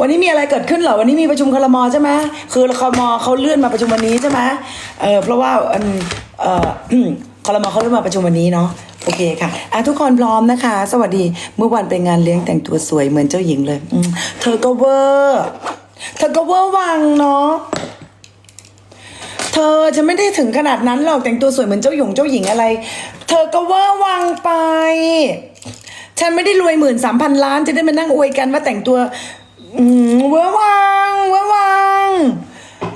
วันนี้มีอะไรเกิดขึ้นเหรอวันนี้มีประชุมคลมใช่ไหมคือคลมเขาเลื่อนมาประชุมวันนี้ใช่ไหมเออเพราะว่าอันเออคลมเขาเลื่อนมาประชุมวันนี้เนาะโอเคค่ะอะทุกคนพร้อมนะคะ สวัสดีเมื่อวันไปงานเลี้ยงแต่งตัวสวยเหมือนเจ้าหญิงเลยเธอก็เวอร์เธอก็เวอร์วังเนาะเธอจะไม่ได้ถึงขนาดนั้นหรอกแต่งตัวสวยเหมือนเจ้าหยงเจ้าหญิงอะไร เธอก็เวอร์วังไป ฉันไม่ได้รวยหมื่นสามพันล้านจะได้มานั่งอวยกันว่าแต่งตัว อืมเวอร์วังเวอร์วัง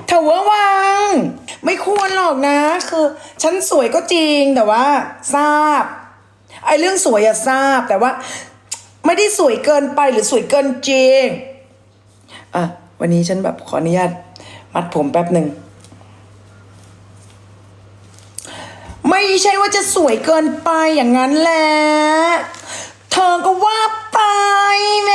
เธอเวอร์วัง ไม่ควรหรอกนะ คือ ฉันสวยก็จริงแต่ว่า ทราบ ไอ้เรื่องสวยอะทราบแต่ว่า ไม่ได้สวยเกินไปหรือสวยเกินจริงอะวันนี้ฉันแบบขออนุญาตมัดผมแป๊บหนึ่งไม่ใช่ว่าจะสวยเกินไปอย่างนั้นแหละ เธอก็ว่าไปแหม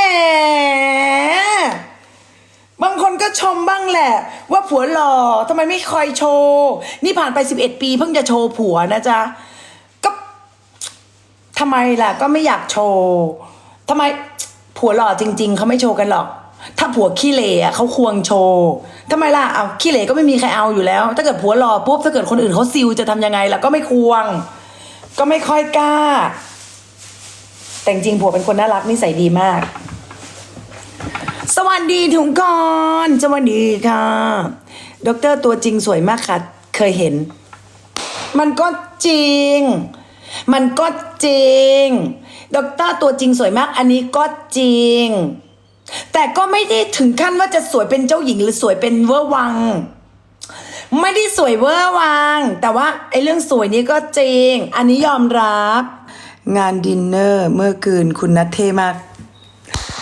บางคนก็ชมบ้างแหละ ว่าผัวหล่อทำไมไม่คอยโชว์นี่ผ่านไป 11 ปีเพิ่งจะโชว์ผัวนะจ๊ะก็ทำไมล่ะ ก็ไม่อยากโชว์ทำไมผัวหล่อจริง ๆเขาไม่โชว์กันหรอกถ้าผัวขี้เหร่อะเขาควงโชว์ทำไมล่ะ เอาขี้เหร่ก็ไม่มีใครเอาอยู่แล้ว ถ้าเกิดผัวหล่อปุ๊บ ถ้าเกิดคนอื่นเขาซิวจะทำยังไงล่ะ ก็ไม่ควง ก็ไม่ค่อยกล้า แต่จริงผัวเป็นคนน่ารักนิสัยดีมาก สวัสดีทุกคนสวัสดีค่ะด็อกเตอร์ตัวจริงสวยมากค่ะ เคยเห็น มันก็จริง มันก็จริงด็อกเตอร์ตัวจริงสวยมาก อันนี้ก็จริง แต่ก็ไม่ได้ถึงขั้นว่าจะสวยเป็นเจ้าหญิงหรือสวยเป็นเวอร์วัง ไม่ได้สวยเวอร์วัง แต่ว่าไอ้เรื่องสวยนี้ก็จริง อันนี้ยอมรับ งานดินเนอร์เมื่อคืนคุณนัทเทมาก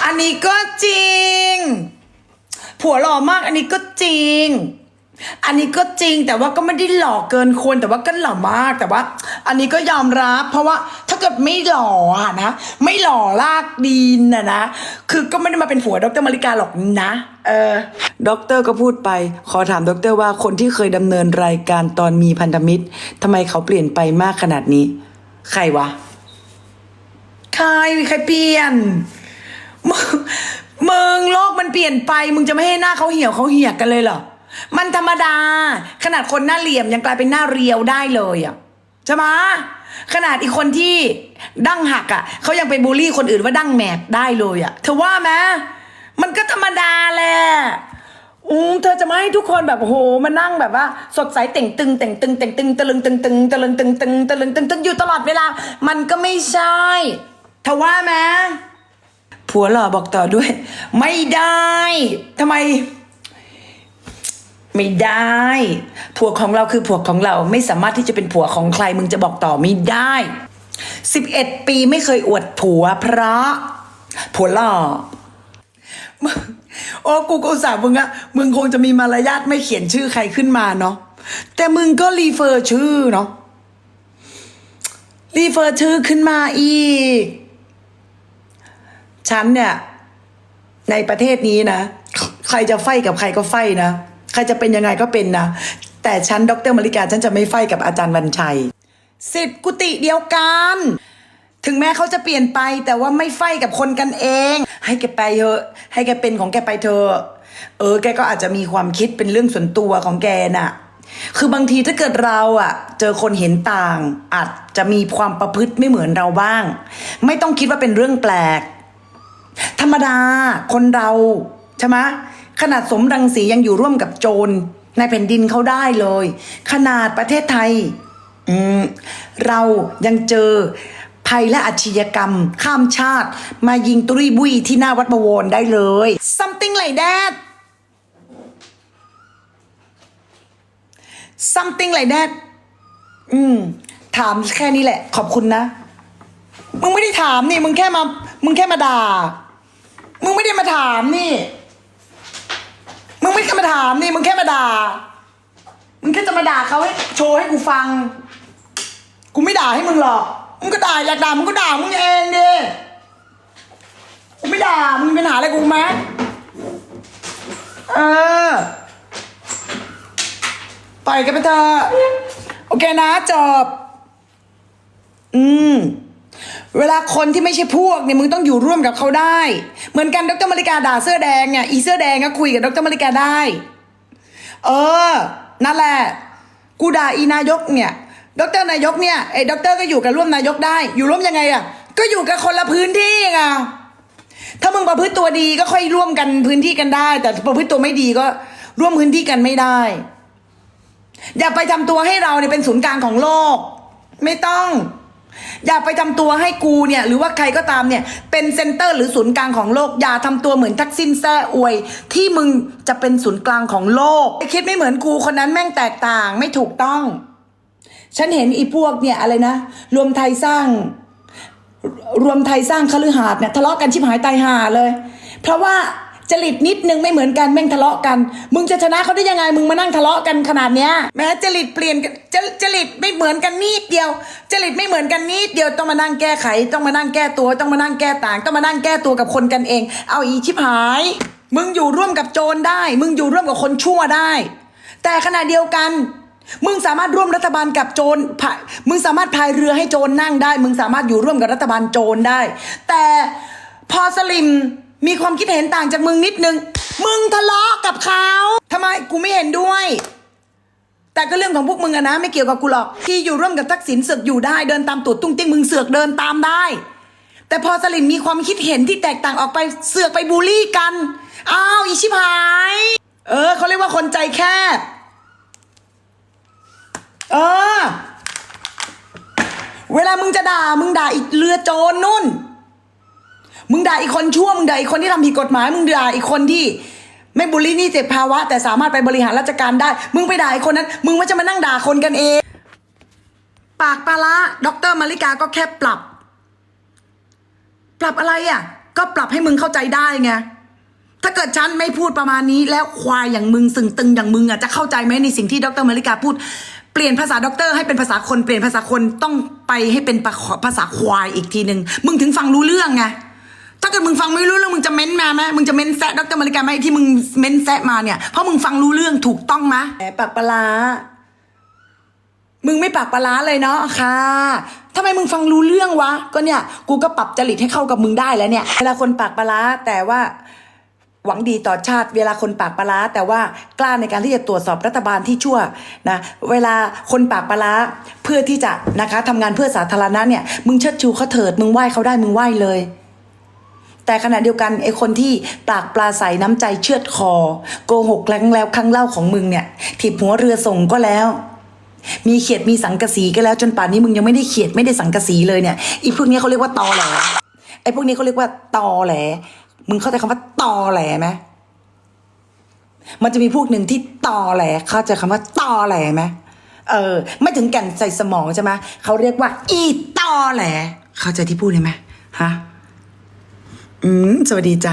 อันนี้ก็จริง ผัวหล่อมาก อันนี้ก็จริง อันนี้ก็จริงแต่ว่าก็ไม่ได้หล่อเกินควรแต่ว่าก็หล่อมากแต่ว่า อันนี้ก็ยอมรับเพราะว่าถ้าเกิดไม่หล่ออะนะไม่หล่อลากดินนะนะคือก็ไม่ได้มาเป็นผัวดรมาริกาหรอกนะเออด็อกเตอร์ก็พูดไป ขอถามด็อกเตอร์ว่าคนที่เคยดำเนินรายการตอนมีพันธมิตรทำไมเขาเปลี่ยนไปมากขนาดนี้ ใครวะ ใครใครเปลี่ยนมึงมึงโลกมันเปลี่ยนไป มึงจะไม่ให้หน้าเขาเหี่ยวเขาเหี่ยกันเลยเหรอมันธรรมดา ขนาดคนหน้าเหลี่ยมยังกลายเป็นหน้าเรียวได้เลยอะใช่ไหมขนาดอีกคนที่ดั้งหักอะเขายังไปบูลลี่คนอื่นว่าดั้งแมกได้เลยอะเธอว่าไหมมันก็ธรรมดาแหละอืมเธอจะมาให้ทุกคนแบบโอ้โหมานั่งแบบว่า สดใสเต่งตึงเต่งตึงเต่งตึงตะลึงตึงตึงตะลึงตึงตึงตะลึงตึงตึงอยู่ตลอดเวลา มันก็ไม่ใช่ เธอว่าไหมผัวหล่อบอกต่อด้วย ไม่ได้ทำไม ไม่ได้ ผัวของเราคือผัวของเราไม่สามารถที่จะเป็นผัวของใคร มึงจะบอกต่อไม่ได้สิบเอ็ดปีไม่เคยอวดผัว เพราะ ผัวหล่อโอ้กูก็สาห์มึงอะมึงคงจะมีมารยาทไม่เขียนชื่อใครขึ้นมาเนาะแต่มึงก็รีเฟอร์ชื่อเนาะรีเฟอร์ชื่อขึ้นมาอีก ฉันเนี่ย ในประเทศนี้นะ ใครจะไฟกับใครก็ไฟนะ ใครจะเป็นยังไงก็เป็นนะ แต่ฉันดรมาริกาฉันจะไม่ไฟกับอาจารย์วันชัยสิทธิ์กุฏิเดียวกัน ถึงแม้เขาจะเปลี่ยนไป แต่ว่าไม่ไฟกับคนกันเอง ให้แกไปเถอะ ให้แกเป็นของแกไปเถอะเออ แกก็อาจจะมีความคิดเป็นเรื่องส่วนตัวของแกน่ะ คือบางทีถ้าเกิดเราอะเจอคนเห็นต่าง อาจจะมีความประพฤติไม่เหมือนเราบ้าง ไม่ต้องคิดว่าเป็นเรื่องแปลก ธรรมดาคนเราใช่ไหมขนาดสมรังสียังอยู่ร่วมกับโจรในแผ่นดินเขาได้เลย ขนาดประเทศไทยอืมเรายังเจอภัยและอาชญากรรม ข้ามชาติ มายิงตุรีบุยที่หน้าวัดบวรได้เลย something like that something like that อืม ถามแค่นี้แหละ ขอบคุณนะ มึงไม่ได้ถามนี่ มึงแค่มา มึงแค่มาด่า มึงไม่ได้มาถามนี่ มึงไม่ได้มาถามนี่ มึงแค่มาด่า มึงแค่จะมาด่าเขาให้โชว์ให้กูฟัง กูไม่ด่าให้มึงหรอก มึงก็ด่าอยากด่ามึงก็ด่ามึงเองดิ กูไม่ด่า มึงมีปัญหาอะไรกูไหมเออปล่อยกันไปเถอะโอเคนะจบอืม เวลาคนที่ไม่ใช่พวกเนี่ยมึงต้องอยู่ร่วมกับเขาได้ เหมือนกันดรมาริกาด่าเสื้อแดงเนี่ยอีเสื้อแดงก็คุยกับดรมาริกาได้ เออ นั่นแหละ กูด่าอีนายกเนี่ยดรนายกเนี่ยไอ้ดรก็อยู่กับร่วมนายกได้ อยู่ร่วมยังไงอะ ก็อยู่กับคนละพื้นที่ไงถ้ามึงประพฤติตัวดีก็ค่อยร่วมกันพื้นที่กันได้ แต่ประพฤติตัวไม่ดีก็ร่วมพื้นที่กันไม่ได้ อย่าไปทำตัวให้เราเนี่ยเป็นศูนย์กลางของโลก ไม่ต้อง อย่าไปทำตัวให้กูเนี่ยหรือว่าใครก็ตามเนี่ยเป็นเซ็นเตอร์หรือศูนย์กลางของโลก อย่าทำตัวเหมือนทักษิณแซ่อวย ที่มึงจะเป็นศูนย์กลางของโลกไอคิดไม่เหมือนกูคนนั้นแม่งแตกต่างไม่ถูกต้อง ฉันเห็นอีพวกเนี่ยอะไรนะ รวมไทยสร้าง รวมไทยสร้างคฤหาสน์เนี่ยทะเลาะกันชิบหายตายห่าเลย เพราะว่า จริตนิดนึงไม่เหมือนกันแม่งทะเลาะกัน มึงจะชนะเขาได้ยังไงมึงมานั่งทะเลาะกันขนาดเนี้ยแม้จริตเปลี่ยนจจริตไม่เหมือนกันนิดเดียว จริตไม่เหมือนกันนิดเดียวต้องมานั่งแก้ไข ต้องมานั่งแก้ตัว ต้องมานั่งแก้ต่าง ต้องมานั่งแก้ตัวกับคนกันเอง เอาอีชิบหาย มึงอยู่ร่วมกับโจรได้ มึงอยู่ร่วมกับคนชั่วได้ แต่ขณะเดียวกันมึงสามารถร่วมรัฐบาลกับโจรมึงสามารถพายเรือให้โจรนั่งได้ มึงสามารถอยู่ร่วมกับรัฐบาลโจรได้ แต่พอสลิม มีความคิดเห็นต่างจากมึงนิดนึง มึงทะเลาะกับเขาทำไมกูไม่เห็นด้วย แต่ก็เรื่องของพวกมึงอะนะไม่เกี่ยวกับกูหรอก ที่อยู่ร่วมกับทักษิณเสือกอยู่ได้เดินตามตูดตุ้งติ้งมึงเสือกเดินตามได้ แต่พอสลิมมีความคิดเห็นที่แตกต่างออกไปเสือกไปบูลลี่กัน อ้าวอีชิบหาย เออเขาเรียกว่าคนใจแคบ เออ เวลามึงจะด่ามึงด่าอีกเรือโจรนุ่น มึงด่าอีกคนชั่วมึงด่าอีกคนที่ทำผิดกฎหมาย มึงด่าอีกคนที่ไม่บุลลี่นี่เจ็บภาวะ แต่สามารถไปบริหารราชการได้ มึงไปด่าอีกคนนั้น มึงไม่จะมานั่งด่าคนกันเอง ปากปลาละดรมาริกาก็แค่ปรับ ปรับอะไรอะ ก็ปรับให้มึงเข้าใจได้ไงถ้าเกิดฉันไม่พูดประมาณนี้ แล้วควายอย่างมึงสึงตึงอย่างมึงอะจะเข้าใจไหมในสิ่งที่ดรมาริกาพูด เปลี่ยนภาษาด็อกเตอร์ให้เป็นภาษาคนเปลี่ยนภาษาคนต้องไปให้เป็นภาษาควายอีกทีหนึ่งมึงถึงฟังรู้เรื่องไง ถ้าเกิดมึงฟังไม่รู้เรื่องมึงจะเม้นมาไหมมึงจะเม้นแซะดรมาริกาไหมที่มึงเม้นแซะมาเนี่ยเพราะมึงฟังรู้เรื่องถูกต้องไหมแหมปากปลา มึงไม่ปากปลาเลยเนาะค่ะทำไมมึงฟังรู้เรื่องวะ ก็เนี่ย กูก็ปรับจริตให้เข้ากับมึงได้แล้วเนี่ยเวลาคนปากปลาแต่ว่าหวังดีต่อชาติเวลาคนปากปลาร้าแต่ว่ากล้าในการที่จะตรวจสอบรัฐบาลที่ชั่วนะเวลาคนปากปลาร้าเพื่อที่จะนะคะทำงานเพื่อสาธารณะเนี่ยมึงเชิดชูเขาเถิดมึงไหว้เขาได้มึงไหว้เลย แต่ขณะเดียวกันไอ้คนที่ปากปลาใสน้ำใจเชือดคอ โกหกครั้งแล้วครั้งเล่าของมึงเนี่ยถีบหัวเรือส่งก็แล้ว มีเขียดมีสังกะสีก็แล้วจนป่านนี้มึงยังไม่ได้เขียดไม่ได้สังกะสีเลยเนี่ยอีพวกนี้เขาเรียกว่าตอแหลไอ้พวกนี้เขาเรียกว่าตอแหลมึงเข้าใจคำว่าตอแหลไหมมันจะมีพวกหนึ่งที่ตอแหลเข้าใจคำว่าตอแหลไหมเออ ไม่ถึงแก่นใส่สมองใช่ไหมเขาเรียกว่า อีตอแหลเข้าใจที่พูดเลยไหมฮะ อืมสวัสดีจ้ะ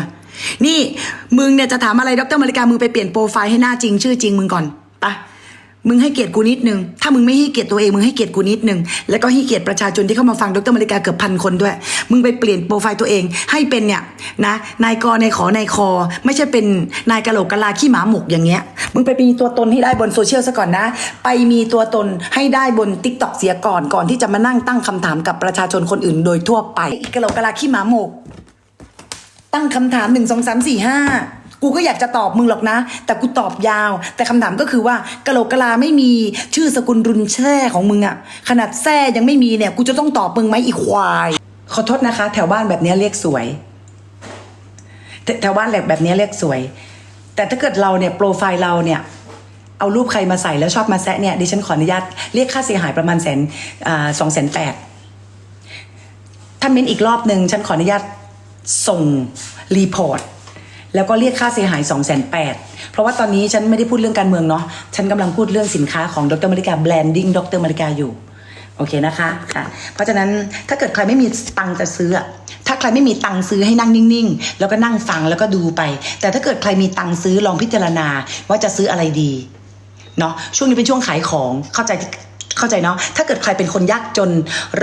นี่มึงเนี่ยจะถามอะไรดรมาริกามึงไปเปลี่ยนโปรไฟล์ให้หน้าจริง ชื่อจริงมึงก่อนปะมึงให้เกียรติกูนิดนึง ถ้ามึงไม่ให้เกียรติตัวเองมึงให้เกียรติกูนิดนึง แล้วก็ให้เกียรติประชาชนที่เข้ามาฟังดรมาริกาเกือบพันคนด้วย มึงไปเปลี่ยนโปรไฟล์ตัวเอง ให้เป็นเนี่ยนะนายกนายขอนายคอ ไม่ใช่เป็นนายกะโหลกกะลาขี้หมาหมกอย่างเงี้ย มึงไปมีตัวตนให้ได้บนโซเชียลซะก่อนนะ ไปมีตัวตนให้ได้บนติ๊กต็อกเสียก่อนก่อนที่จะมานั่งตั้งคำถามกับประชาชนคนอื่นโดยทั่วไปกะโหลกกะลาขี้หมาหมก ตั้งคำถามหนึ่งสองสามสี่ห้ากูก็อยากจะตอบมึงหรอกนะ แต่กูตอบยาว แต่คำถามก็คือว่ากะโหลกกะลาไม่มีชื่อสกุลรุนแช่ของมึงอะขนาดแท้ยังไม่มีเนี่ยกูจะต้องตอบมึงไหมอีควายขอโทษนะคะ แถวบ้านแบบนี้เรียกสวยแถวบ้านแบบแบบนี้เรียกสวย แต่ถ้าเกิดเราเนี่ยโปรไฟล์เราเนี่ยเอารูปใครมาใส่แล้วชอบมาแซะเนี่ยดิฉันขออนุญาตเรียกค่าเสียหายประมาณแสนสองแสนแปดถ้าเม้นอีกรอบหนึ่งฉันขออนุญาต ส่งรีพอร์ตแล้วก็เรียกค่าเสียหาย 2 8 0 0 0เพราะว่าตอนนี้ฉันไม่ได้พูดเรื่องการเมืองเนาะ ฉันกำลังพูดเรื่องสินค้าของดรมาริกาแบรนดิ้งดรมาริกาอยู่ โอเคนะคะค่ะ เพราะฉะนั้นถ้าเกิดใครไม่มีตังค์จะซื้อ ถ้าใครไม่มีตังค์ซื้อให้นั่งนิ่งๆ แล้วก็นั่งฟังแล้วก็ดูไป แต่ถ้าเกิดใครมีตังค์ซื้อลองพิจารณาว่าจะซื้ออะไรดี เนาะ ช่วงนี้เป็นช่วงขายของ เข้าใจเข้าใจเนาะ ถ้าเกิดใครเป็นคนยากจน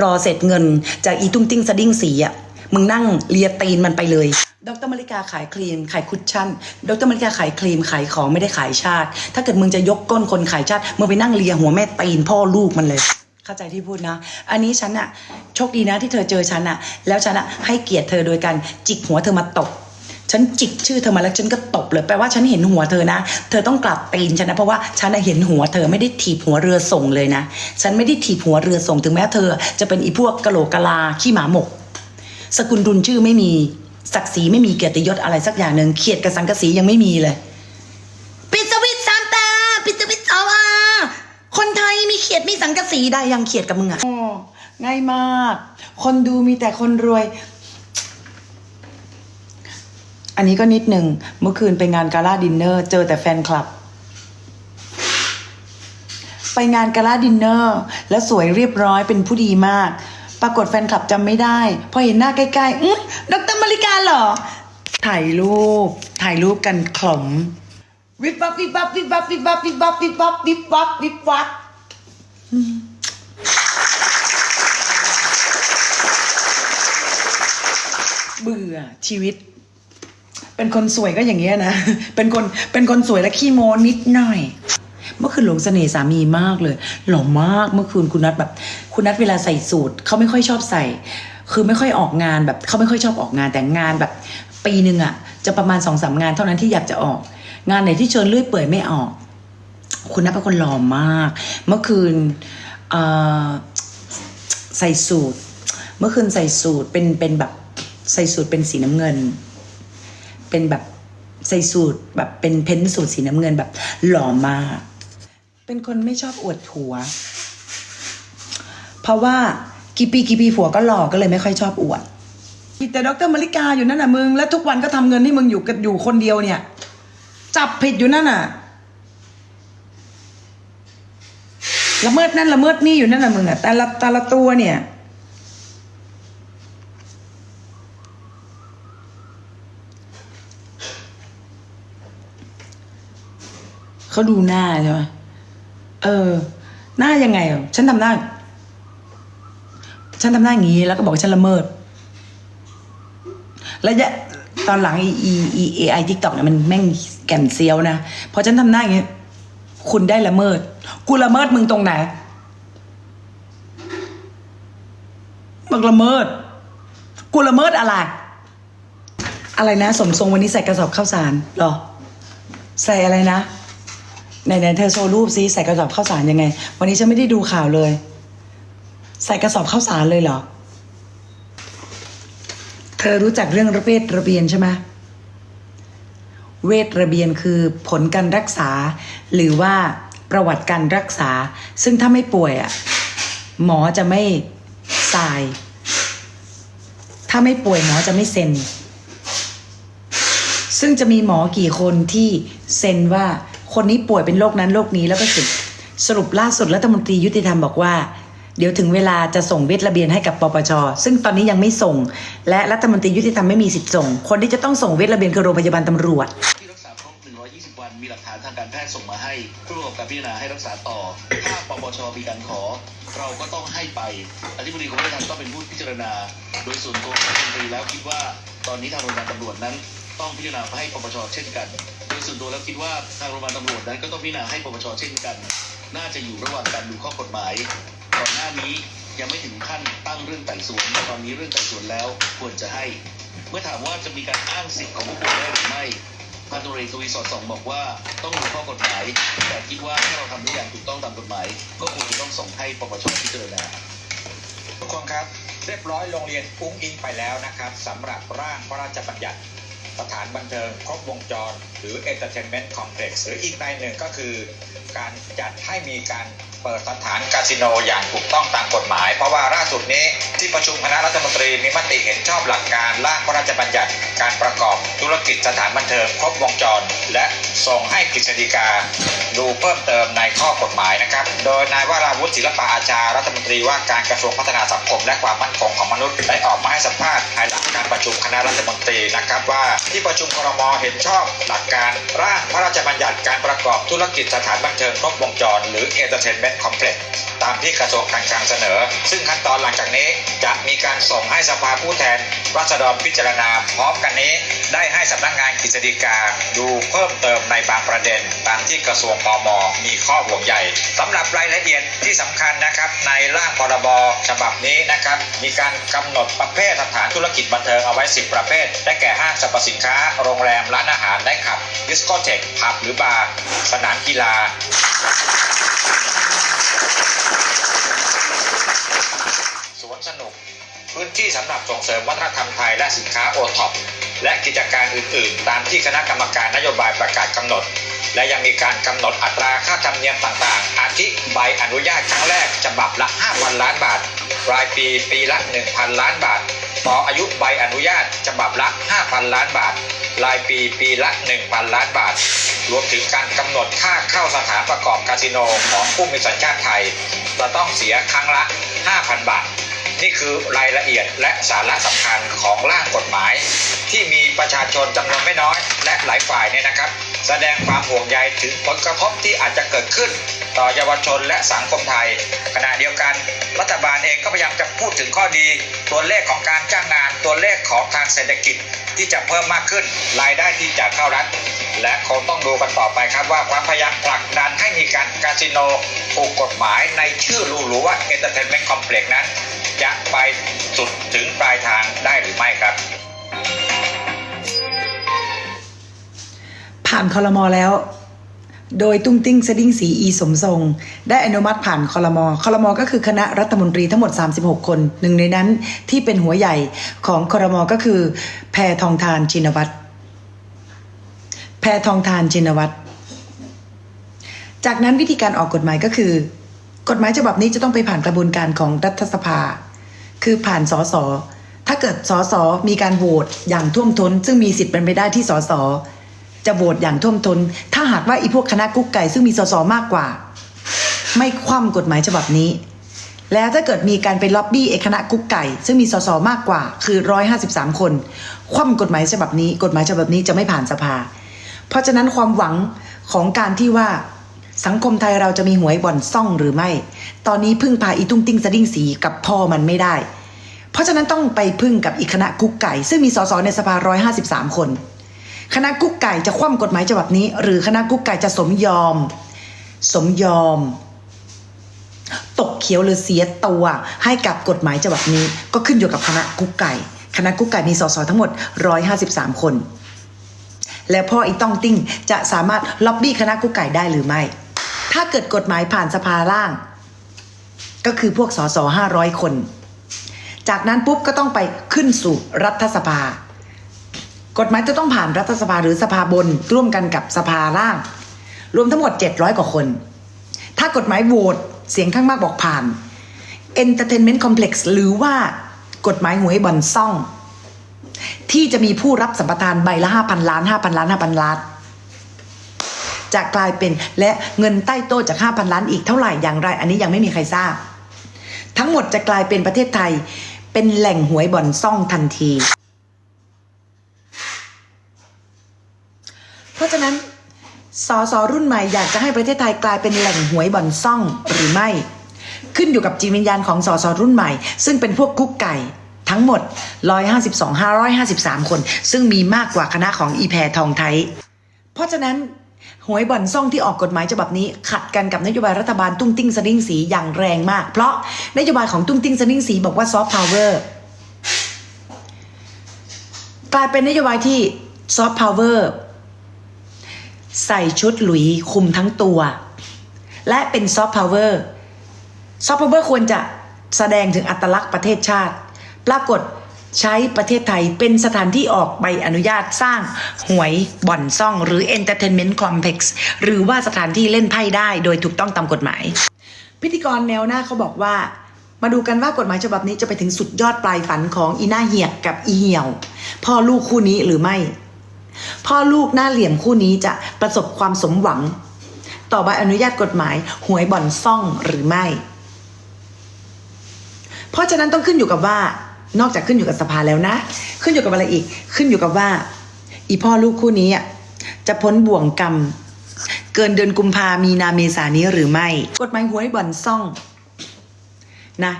รอเสร็จเงินจากอีตุ้งติ้งสะดิ้งสีอะ มึงนั่งเลียตีนมันไปเลย ดรมาริกาขายครีม ขายคุชชั่น ดรมาริกาขายครีมขายของไม่ได้ขายชาติ ถ้าเกิดมึงจะยกก้นคนขายชาติ มึงไปนั่งเลียหัวแม่ตีนพ่อลูกมันเลยเข้าใจที่พูดนะ อันนี้ฉันอะโชคดีนะที่เธอเจอฉันอะแล้วฉันอะให้เกียรติเธอโดยการจิกหัวเธอมาตบ ฉันจิกชื่อเธอมาแล้วฉันก็ตบเลย แปลว่าฉันเห็นหัวเธอนะ เธอต้องกลับตีนฉันนะเพราะว่าฉันน่ะเห็นหัวเธอไม่ได้ถีบหัวเรือส่งเลยนะ ฉันไม่ได้ถีบหัวเรือส่งถึงแม้เธอ จะเป็นอีพวกกะโหลกกะลาขี้หมาหมก สกุลดุลชื่อไม่มีศักดิ์ศรีไม่มีเกียรติยศอะไรสักอย่างหนึ่งเขียดกับสังกะสียังไม่มีเลย ปิดสวิตช์สามตา ปิดสวิตช์สาวาคนไทยมีเขียดมีสังกะสีได้ยังเขียดกับมึงอะอ๋อง่ายมาก คนดูมีแต่คนรวย อันนี้ก็นิดหนึ่งเมื่อคืนไปงานกาล่าดินเนอร์ เจอแต่แฟนคลับ ไปงานกาล่าดินเนอร์ แล้วสวยเรียบร้อยเป็นผู้ดีมาก ปรากฏแฟนคลับจำไม่ได้ พอเห็นหน้าใกล้ๆอื้อดรมาริกาเหรอ ถ่ายรูป ถ่ายรูปกันขลมวิบวับวิบวับวิบวับวิบวับวิบวับวิบวับวิบวับวิบวับอืมเบื่อชีวิต เป็นคนสวยก็อย่างเงี้ยนะ เป็นคนเป็นคนสวยและขี้โมนิดหน่อย เมื่อคืนหลงเสน่ห์สามีมากเลย หล่อมากเมื่อคืนคุณนัทแบบ คุณนัทเวลาใส่สูทเขาไม่ค่อยชอบใส่ คือไม่ค่อยออกงานแบบเขาไม่ค่อยชอบออกงานแต่งานแบบ ปีหนึ่งอะจะประมาณสองสามงานเท่านั้นที่อยากจะออก งานไหนที่เชิญเลื่อยเปื่อยไม่ออก คุณนัทเป็นคนหล่อมาก เมื่อคืนใส่สูทเมื่อคืนใส่สูทเป็นเป็นแบบใส่สูทเป็นสีน้ำเงิน เป็นแบบใส่สูทแบบเป็นเพ้นท์สูทสีน้ำเงินแบบหล่อมาก เป็นคนไม่ชอบอวดผัว เพราะว่ากี่ปีกี่ปีผัวก็หลอกก็เลยไม่ค่อยชอบอวดแต่ดรมาริกาอยู่นั่นน่ะมึง แล้วทุกวันก็ทำเงินให้มึงอยู่กันอยู่คนเดียวเนี่ย จับผิดอยู่นั่นน่ะละเมิดนั่นละเมิดนี่อยู่นั่นน่ะมึงอะแต่ละแต่ละตัวเนี่ยเขาดูหน้าใช่ไหม เออ หน้ายังไงอะฉันทำหน้า ฉันทำหน้าอย่างนี้ แล้วก็บอกฉันละเมิด แล้วจะตอนหลังอีอีอีเอไอทิกตอกเนี่ยมันแม่งแก่นเซียวนะพอฉันทำหน้าอย่างนี้ คุณได้ละเมิด กูละเมิดมึงตรงไหนมึงละเมิด กูละเมิดอะไร อะไรนะ สมทรงวันนี้ใส่กระสอบข้าวสารหรอ ใส่อะไรนะ ไหนๆเธอโชว์รูปซิใส่กระสอบข้าวสารยังไง วันนี้ฉันไม่ได้ดูข่าวเลย ใส่กระสอบข้าวสารเลยเหรอ เธอรู้จักเรื่องระเวทระเบียนใช่ไหมเวทระเบียนคือผลการรักษา หรือว่าประวัติการรักษา ซึ่งถ้าไม่ป่วยอะหมอจะไม่สาย ถ้าไม่ป่วยหมอจะไม่เซ็น ซึ่งจะมีหมอกี่คนที่เซ็นว่า คนนี้ป่วยเป็นโรคนั้นโรคนี้แล้วก็สุดสรุปล่าสุดรัฐมนตรียุติธรรมบอกว่า เดี๋ยวถึงเวลาจะส่งเวทระเบียนให้กับปปช ซึ่งตอนนี้ยังไม่ส่ง และรัฐมนตรียุติธรรมไม่มีสิทธิ์ส่ง คนที่จะต้องส่งเวทระเบียนคือโรงพยาบาลตำรวจที่รักษาครบ120 วันมีหลักฐานทางการแพทย์ส่งมาให้เพื่อประกอบการพิจารณาให้รักษาต่อ ถ้าปปชมีการขอ เราก็ต้องให้ไปอธิบดีกรมราชทัณฑ์ต้องเป็นผู้พิจารณา โดยส่วนตัวรัฐมนตรีแล้วคิดว่าตอนนี้ทางโรงพยาบาลตำรวจนั้น ต้องพิจารณาให้ปปชเช่นกันโดยส่วนตัวแล้วคิดว่าทางโรงพยาบาลตำรวจนั้นก็ต้องพิจารณาให้ปปชเช่นกัน น่าจะอยู่ระหว่างการดูข้อกฎหมายก่อนหน้านี้ยังไม่ถึงขั้นตั้งเรื่องไต่สวนแต่ตอนนี้เรื่องไต่สวนแล้วควรจะให้ เมื่อถามว่าจะมีการอ้างสิทธิ์ของผู้ป่วยได้หรือไม่พันตุเรศทวีสอดส่องบอกว่าต้องดูข้อกฎหมาย แต่คิดว่าถ้าเราทำทุกอย่างถูกต้องตามกฎหมาย ก็ควรจะต้องส่งให้ปปชพิจารณาทุกคนครับ เรียบร้อยโรงเรียนอุ้งอิงไปแล้วนะครับสำหรับร่างพระราชบัญญัติ สถานบันเทิงครบวงจร หรือ Entertainment Complex หรืออีกในหนึ่งก็คือ การจัดให้มีการ เปิดสถานคาสิโนอย่างถูกต้องตามกฎหมาย เพราะว่าล่าสุดนี้ที่ประชุมคณะรัฐมนตรีมีมติเห็นชอบหลักการร่างพระราชบัญญัติการประกอบธุรกิจสถานบันเทิงครบวงจร และส่งให้กฤษฎีกา ดูเพิ่มเติมในข้อกฎหมายนะครับ โดยนายวราวุฒิศิลปะอาชารัฐมนตรีว่าการกระทรวงพัฒนาสังคม และความมั่นคงของมนุษย์ได้ออกมาให้สัมภาษณ์ภายหลังการประชุมคณะรัฐมนตรีนะครับว่า ที่ประชุมครมเห็นชอบหลักการร่างพระราชบัญญัติการประกอบธุรกิจสถานบันเทิงครบวงจร หรือ Entertainment Complex ตามที่กระทรวงการคลังเสนอ ซึ่งขั้นตอนหลังจากนี้จะมีการส่งให้สภาผู้แทนราษฎรพิจารณา พร้อมกันนี้ ได้ให้สำนักงานกฤษฎีกาดูเพิ่มเติมในบางประเด็น ตามที่กระทรวงปมมีข้อห่วงใยสำหรับรายละเอียดที่สำคัญนะครับ ในร่างพรบฉบับนี้นะครับ มีการกำหนดประเภทสถานธุรกิจบันเทิงเอาไว้ 10 ประเภท ได้แก่ห้างสรรพสินค้า โรงแรม ร้านอาหารไนท์คลับดิสโกเทคผับหรือบาร์ สนามกีฬา รับส่งเสริมวัฒนธรรมไทยและสินค้าโอท็อปและกิจการอื่น ๆ ตามที่คณะกรรมการนโยบายประกาศกำหนด และยังมีการกำหนดอัตราค่าธรรมเนียมต่าง ๆ อาทิใบอนุญาตครั้งแรกฉบับละ 5,000 ล้านบาท รายปีปีละ 1,000 ล้านบาท ต่ออายุใบอนุญาตฉบับละ 5,000 ล้านบาท รายปีปีละ 1,000 ล้านบาท รวมถึงการกำหนดค่าเข้าสถานประกอบคาสิโนของผู้มีสัญชาติไทยจะต้องเสียครั้งละ 5,000 บาท นี่คือรายละเอียดและสาระสำคัญของร่างกฎหมาย ที่มีประชาชนจำนวนไม่น้อยและหลายฝ่ายเนี่ยนะครับ แสดงความห่วงใยถึงผลกระทบที่อาจจะเกิดขึ้น ต่อเยาวชนและสังคมไทย ขณะเดียวกัน รัฐบาลเองก็พยายามจะพูดถึงข้อดี ตัวเลขของการจ้างงานตัวเลขของทางเศรษฐกิจที่จะเพิ่มมากขึ้นรายได้ที่จะเข้ารัฐและคงต้องดูกันต่อไปครับว่าความพยายามผลักดันให้มีการคาสิโนถูกกฎหมายในชื่อหรูๆว่า Entertainment Complex นั้น จะไปสุดถึงปลายทางได้หรือไม่ครับ ผ่านคอรมอแล้ว โดยตุ้งติ้งสดิ้งสีอีสมทรง ได้อนุมัติผ่านคอรมอคอรมอก็คือคณะรัฐมนตรีทั้งหมด 36 คนหนึ่งในนั้นที่เป็นหัวใหญ่ของคอรมอก็คือ แพทองทานชินวัตรแพทองทานชินวัตรจากนั้นวิธีการออกกฎหมายก็คือ กฎหมายฉบับนี้จะต้องไปผ่านกระบวนการของรัฐสภา คือผ่านสสถ้าเกิดสสมีการโหวตอย่างท่วมท้น ซึ่งมีสิทธิ์เป็นไปได้ที่สสจะโหวตอย่างท่วมทน้น ถ้าหากว่าอีพวกคณะกุ๊กไก่ซึ่งมีสสมากกว่า ไม่คว่ำกฎหมายฉบับนี้ แล้วถ้าเกิดมีการไปล็อบบี้เอกคณะกุ๊กไก่ ซึ่งมีสสมากกว่า คือร้อยห้าสิบสามคน คว่ำกฎหมายฉบับนี้ กฎหมายฉบับนี้จะไม่ผ่านสภา เพราะฉะนั้นความหวังของการที่ว่าสังคมไทยเราจะมีหวยบ่อนซ่องหรือไม่ ตอนนี้พึ่งพาอีตุ้งติ้งสดิ้งสีกับพ่อมันไม่ได้ เพราะฉะนั้นต้องไปพึ่งกับอีกคณะกุ๊กไก่ ซึ่งมีสสในสภาร้อยห้าสิบสามคน คณะกุ๊กไก่จะคว่ำกฎหมายฉบับนี้ หรือคณะกุ๊กไก่จะสมยอม สมยอม ตกเขียวหรือเสียตัวให้กับกฎหมายฉบับนี้ ก็ขึ้นอยู่กับคณะกุ๊กไก่ คณะกุ๊กไก่มีสสทั้งหมด 153 คน และพ่ออีต้องติ้งจะสามารถล็อบบี้คณะกุ๊กไก่ได้หรือไม่ ถ้าเกิดกฎหมายผ่านสภาล่าง ก็คือพวกสส500 คน จากนั้นปุ๊บก็ต้องไปขึ้นสู่รัฐสภา กฎหมายจะต้องผ่านรัฐสภาหรือสภาบนร่วมกันกับสภาล่าง รวมทั้งหมด 700 กว่าคน ถ้ากฎหมายโหวตเสียงข้างมากบอกผ่าน Entertainment Complex หรือว่ากฎหมายหวยบอนซ่อง ที่จะมีผู้รับสัมปทานใบละ 5,000 ล้าน 5,000 ล้าน 5,000 ล้านจะกลายเป็นและเงินใต้โต๊ะจาก 5,000 ล้านอีกเท่าไหร่อย่างไร อันนี้ยังไม่มีใครทราบ ทั้งหมดจะกลายเป็นประเทศไทย เป็นแหล่งหวยบ่อนซ่องทันที เพราะฉะนั้นสสรุ่นใหม่อยากจะให้ประเทศไทยกลายเป็นแหล่งหวยบ่อนซ่องหรือไม่ ขึ้นอยู่กับจิตวิญญาณของสสรุ่นใหม่ ซึ่งเป็นพวกกุ๊กไก่ทั้งหมด 152 553 คน ซึ่งมีมากกว่าคณะของอีแพรทองไทย เพราะฉะนั้น หวยบ่อนซ่องที่ออกกฎหมายฉบับนี้ ขัดกันกับนโยบายรัฐบาลตุ้งติ้งสดิ้งสีอย่างแรงมาก เพราะนโยบายของตุ้งติ้งสดิ้งสีบอกว่าซอฟต์พาวเวอร์กลายเป็นนโยบายที่ซอฟต์พาวเวอร์ใส่ชุดหลุยคุมทั้งตัว และเป็นซอฟต์พาวเวอร์ซอฟต์พาวเวอร์ควรจะแสดงถึงอัตลักษณ์ประเทศชาติ ปรากฏ ใช้ประเทศไทยเป็นสถานที่ออกใบอนุญาตสร้างหวยบ่อนซ่องหรือ Entertainment Complex หรือว่าสถานที่เล่นไพ่ได้โดยถูกต้องตามกฎหมาย พิธีกรแนวหน้าเขาบอกว่า มาดูกันว่ากฎหมายฉบับนี้จะไปถึงสุดยอดปลายฝันของอีน้าเหียกกับอีเหี่ยว พ่อลูกคู่นี้หรือไม่ พ่อลูกหน้าเหลี่ยมคู่นี้จะประสบความสมหวัง ต่อใบอนุญาตกฎหมายหวยบ่อนซ่องหรือไม่ เพราะฉะนั้นต้องขึ้นอยู่กับว่า นอกจากขึ้นอยู่กับสภาแล้วนะ ขึ้นอยู่กับอะไรอีก ขึ้นอยู่กับว่า อีพ่อลูกคู่นี้จะพ้นบ่วงกรรม เกินเดือนกุมภามีนาเมษานี้หรือไม่ กฎหมายหวยบ่อนซ่องนะ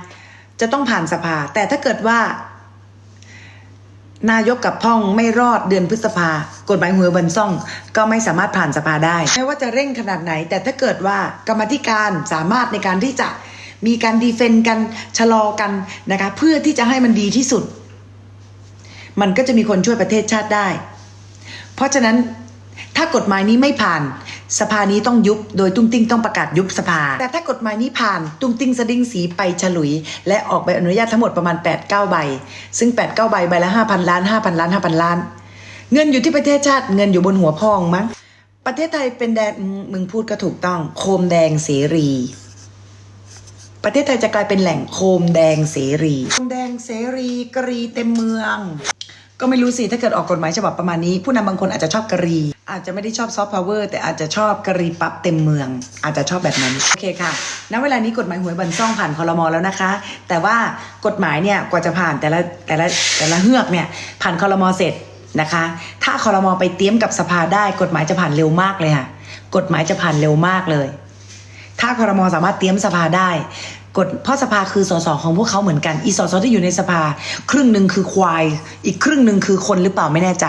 จะต้องผ่านสภา แต่ถ้าเกิดว่า นายกกับพ่องไม่รอดเดือนพฤษภา กฎหมายหวยบันซ่อง ก็ไม่สามารถผ่านสภาได้ไม่ว่าจะเร่งขนาดไหน แต่ถ้าเกิดว่ากรรมธิการสามารถในการที่จะ มีการดีเฟนต์กันชะลอกันนะคะเพื่อที่จะให้มันดีที่สุด มันก็จะมีคนช่วยประเทศชาติได้ เพราะฉะนั้นถ้ากฎหมายนี้ไม่ผ่าน สภานี้ต้องยุบ โดยตุ้งติ้งต้องประกาศยุบสภา แต่ถ้ากฎหมายนี้ผ่านตุ้งติ้งสดิ้งสีไปฉลุย และออกใบอนุญาตทั้งหมดประมาณ 8 9 ใบ ซึ่ง 8 9 ใบใบละ 5,000 ล้าน 5,000 ล้าน 5,000 ล้าน เงินอยู่ที่ประเทศชาติเงินอยู่บนหัวพองมั้งประเทศไทยเป็นแดนอืมมึงพูดก็ถูกต้อง โคมแดงเสรี ประเทศไทยจะกลายเป็นแหล่งโคมแดงเสรีโคมแดงเสรีกรีเต็มเมือง ก็ไม่รู้สิถ้าเกิดออกกฎหมายฉบับประมาณนี้ ผู้นำบางคนอาจจะชอบกรี อาจจะไม่ได้ชอบซอฟต์พาวเวอร์แต่อาจจะชอบกรีปั๊บเต็มเมือง อาจจะชอบแบบนั้นโอเคค่ะณเวลานี้กฎหมายหวยบันซ่องผ่านคอรมอแล้วนะคะ แต่ว่ากฎหมายเนี่ยกว่าจะผ่านแต่ละแต่ละแต่ละเฮือกเนี่ยผ่านคอรมอเสร็จนะคะ ถ้าคอรมอไปเตรียมกับสภาได้ กฎหมายจะผ่านเร็วมากเลยค่ะกฎหมายจะผ่านเร็วมากเลย ถ้าคอรมอสามารถเตรียมสภาได้ กฎเพราะสภาคือสสของพวกเขาเหมือนกันอีสสที่อยู่ในสภา ครึ่งหนึ่งคือควาย อีกครึ่งหนึ่งคือคนหรือเปล่าไม่แน่ใจ